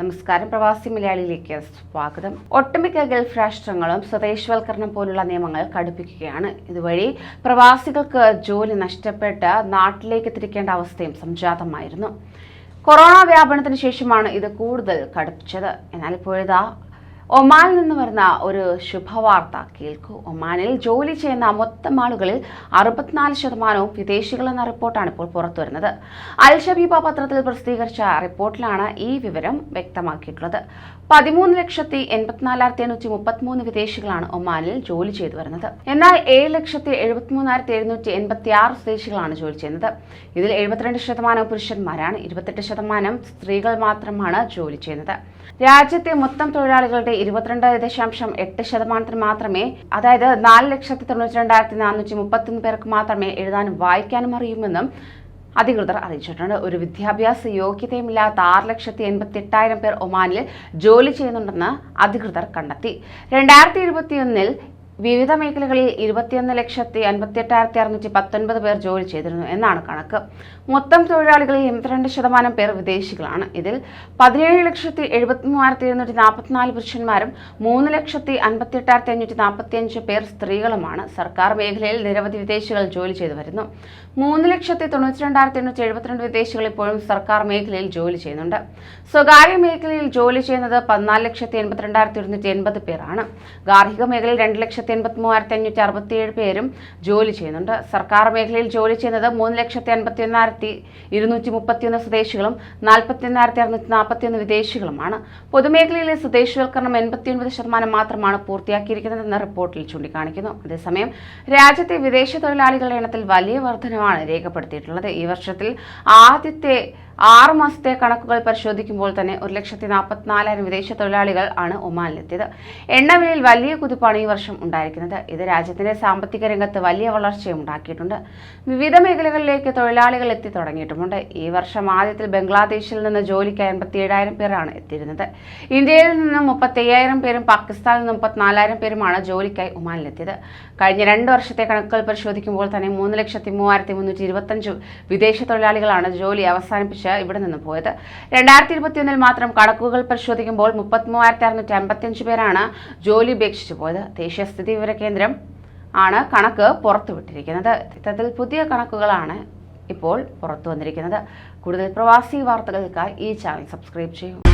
നമസ്കാരം. പ്രവാസി മലയാളിയിലേക്ക് സ്വാഗതം. ഒട്ടുമിക്ക ഗൾഫ് രാഷ്ട്രങ്ങളും സ്വദേശവൽക്കരണം പോലുള്ള നിയമങ്ങൾ കടുപ്പിക്കുകയാണ്. ഇതുവഴി പ്രവാസികൾക്ക് ജോലി നഷ്ടപ്പെട്ട് നാട്ടിലേക്ക് തിരിക്കേണ്ട അവസ്ഥയും സംജാതമായിരുന്നു. കൊറോണ വ്യാപനത്തിന് ശേഷമാണ് ഇത് കൂടുതൽ കടുപ്പിച്ചത്. എന്നാൽ ഇപ്പോഴിതാ ഒമാനിൽ നിന്ന് വരുന്ന ഒരു ശുഭവാർത്ത കേൾക്കൂ. ഒമാനിൽ ജോലി ചെയ്യുന്ന മൊത്തം ആളുകളിൽ അറുപത്തിനാല് ശതമാനവും വിദേശികളെന്ന റിപ്പോർട്ടാണ് ഇപ്പോൾ പുറത്തുവരുന്നത്. അൽ ഷബീബ പത്രത്തിൽ പ്രസിദ്ധീകരിച്ച റിപ്പോർട്ടിലാണ് ഈ വിവരം വ്യക്തമാക്കിയിട്ടുള്ളത്. പതിമൂന്ന് ലക്ഷത്തി എൺപത്തിനാലായിരത്തി എണ്ണൂറ്റി മുപ്പത്തിമൂന്ന് വിദേശികളാണ് ഒമാനിൽ ജോലി ചെയ്തു വരുന്നത്. എന്നാൽ ഏഴ് ലക്ഷത്തി എഴുപത്തിമൂന്നായിരത്തി എഴുന്നൂറ്റി എൺപത്തി ആറ് സ്വദേശികളാണ് ജോലി ചെയ്യുന്നത്. ഇതിൽ എഴുപത്തിരണ്ട് ശതമാനം പുരുഷന്മാരാണ് ഇരുപത്തെട്ട് ശതമാനം സ്ത്രീകൾ മാത്രമാണ് ജോലി ചെയ്യുന്നത്. രാജ്യത്തെ മൊത്തം തൊഴിലാളികളുടെ ഇരുപത്തിരണ്ട് ദശാംശം എട്ട് ശതമാനത്തിന് മാത്രമേ അതായത് നാല് ലക്ഷത്തി തൊണ്ണൂറ്റി രണ്ടായിരത്തി നാനൂറ്റി മുപ്പത്തൊന്ന് പേർക്ക് മാത്രമേ എഴുതാനും വായിക്കാനും അറിയുമെന്നും അധികൃതർ അറിയിച്ചിട്ടുണ്ട്. ഒരു വിദ്യാഭ്യാസ യോഗ്യതയുമില്ലാത്ത ആറ് ലക്ഷത്തി എൺപത്തി എട്ടായിരം പേർ ഒമാനിൽ ജോലി ചെയ്യുന്നുണ്ടെന്ന് അധികൃതർ കണ്ടെത്തി. രണ്ടായിരത്തി ഇരുപത്തിയൊന്നിൽ വിവിധ മേഖലകളിൽ ഇരുപത്തിയൊന്ന് ലക്ഷത്തി അൻപത്തി എട്ടായിരത്തി അറുന്നൂറ്റി പത്തൊൻപത് പേർ ജോലി ചെയ്തിരുന്നു എന്നാണ് കണക്ക്. മൊത്തം തൊഴിലാളികളിൽ എൺപത്തിരണ്ട് ശതമാനം പേർ വിദേശികളാണ്. ഇതിൽ പതിനേഴ് ലക്ഷത്തി എഴുപത്തി മൂവായിരത്തി എഴുന്നൂറ്റി നാൽപ്പത്തിനാല് പുരുഷന്മാരും മൂന്ന് ലക്ഷത്തി അൻപത്തി എട്ടായിരത്തി അഞ്ഞൂറ്റി നാൽപ്പത്തി അഞ്ച് പേർ സ്ത്രീകളുമാണ്. സർക്കാർ മേഖലയിൽ നിരവധി വിദേശികൾ ജോലി ചെയ്തു വരുന്നു. മൂന്ന് ലക്ഷത്തി തൊണ്ണൂറ്റി രണ്ടായിരത്തി എണ്ണൂറ്റി എഴുപത്തിരണ്ട് വിദേശികൾ ഇപ്പോഴും സർക്കാർ മേഖലയിൽ ജോലി ചെയ്യുന്നുണ്ട്. സ്വകാര്യ മേഖലയിൽ ജോലി ചെയ്യുന്നത് പതിനാല് ലക്ഷത്തി എൺപത്തിരണ്ടായിരത്തി ഒരുന്നൂറ്റി എൺപത് പേരാണ്. ഗാർഹിക മേഖലയിൽ രണ്ട് ലക്ഷത്തി എൺപത്തി മൂവായിരത്തി അഞ്ഞൂറ്റി അറുപത്തിയേഴ് പേരും ജോലി ചെയ്യുന്നുണ്ട്. സർക്കാർ മേഖലയിൽ ജോലി ചെയ്യുന്നത് മൂന്ന് ലക്ഷത്തി അൻപത്തി ഒന്നായിരത്തി ഇരുന്നൂറ്റി മുപ്പത്തിയൊന്ന് സ്വദേശികളും നാൽപ്പത്തി ഒന്നായിരത്തി അറുന്നൂറ്റി നാൽപ്പത്തിയൊന്ന് വിദേശികളുമാണ്. പൊതുമേഖലയിലെ സ്വദേശിവൽക്കരണം എൺപത്തിയൊൻപത് ശതമാനം മാത്രമാണ് പൂർത്തിയാക്കിയിരിക്കുന്നതെന്ന് റിപ്പോർട്ടിൽ ചൂണ്ടിക്കാണിക്കുന്നു. അതേസമയം രാജ്യത്തെ വിദേശ തൊഴിലാളികളുടെ എണ്ണത്തിൽ വലിയ വർധനമാണ് രേഖപ്പെടുത്തിയിട്ടുള്ളത്. ഈ വർഷത്തിൽ ആദ്യത്തെ ആറ് മാസത്തെ കണക്കുകൾ പരിശോധിക്കുമ്പോൾ തന്നെ ഒരു ലക്ഷത്തി നാൽപ്പത്തിനാലായിരം വിദേശ തൊഴിലാളികൾ ആണ് ഒമാനിലെത്തിയത്. എണ്ണവിലയിൽ വലിയ കുതിപ്പാണ് ഈ വർഷം ഉണ്ടായിരിക്കുന്നത്. ഇത് രാജ്യത്തിന്റെ സാമ്പത്തിക രംഗത്ത് വലിയ വളർച്ചയും ഉണ്ടാക്കിയിട്ടുണ്ട്. വിവിധ മേഖലകളിലേക്ക് തൊഴിലാളികൾ എത്തി തുടങ്ങിയിട്ടുമുണ്ട്. ഈ വർഷം ആദ്യത്തിൽ ബംഗ്ലാദേശിൽ നിന്ന് ജോലിക്ക് അൻപത്തിയേഴായിരം പേരാണ് എത്തിയിരുന്നത്. ഇന്ത്യയിൽ നിന്ന് മുപ്പത്തി അയ്യായിരം പേരും പാകിസ്ഥാനിൽ നിന്ന് മുപ്പത്തിനാലായിരം പേരുമാണ് ജോലിക്കായി ഒമാനിലെത്തിയത്. കഴിഞ്ഞ രണ്ട് വർഷത്തെ കണക്കുകൾ പരിശോധിക്കുമ്പോൾ തന്നെ മൂന്ന് ലക്ഷത്തി മൂവായിരത്തി മുന്നൂറ്റി ഇരുപത്തഞ്ച് വിദേശ തൊഴിലാളികളാണ് ജോലി അവസാനിപ്പിച്ച് ഇവിടെ നിന്ന് പോയത്. രണ്ടായിരത്തി ഇരുപത്തിയൊന്നിൽ മാത്രം കണക്കുകൾ പരിശോധിക്കുമ്പോൾ മുപ്പത്തി മൂവായിരത്തി അറുന്നൂറ്റി അമ്പത്തിയഞ്ച് പേരാണ് ജോലി ഉപേക്ഷിച്ചു പോയത്. ദേശീയ സ്ഥിതി വിവര കേന്ദ്രം ആണ് കണക്ക് പുറത്തുവിട്ടിരിക്കുന്നത് ഇത്തരത്തിൽ പുതിയ കണക്കുകളാണ് ഇപ്പോൾ പുറത്തു വന്നിരിക്കുന്നത്. കൂടുതൽ പ്രവാസി വാർത്തകൾക്കായി ഈ ചാനൽ സബ്സ്ക്രൈബ് ചെയ്യൂ.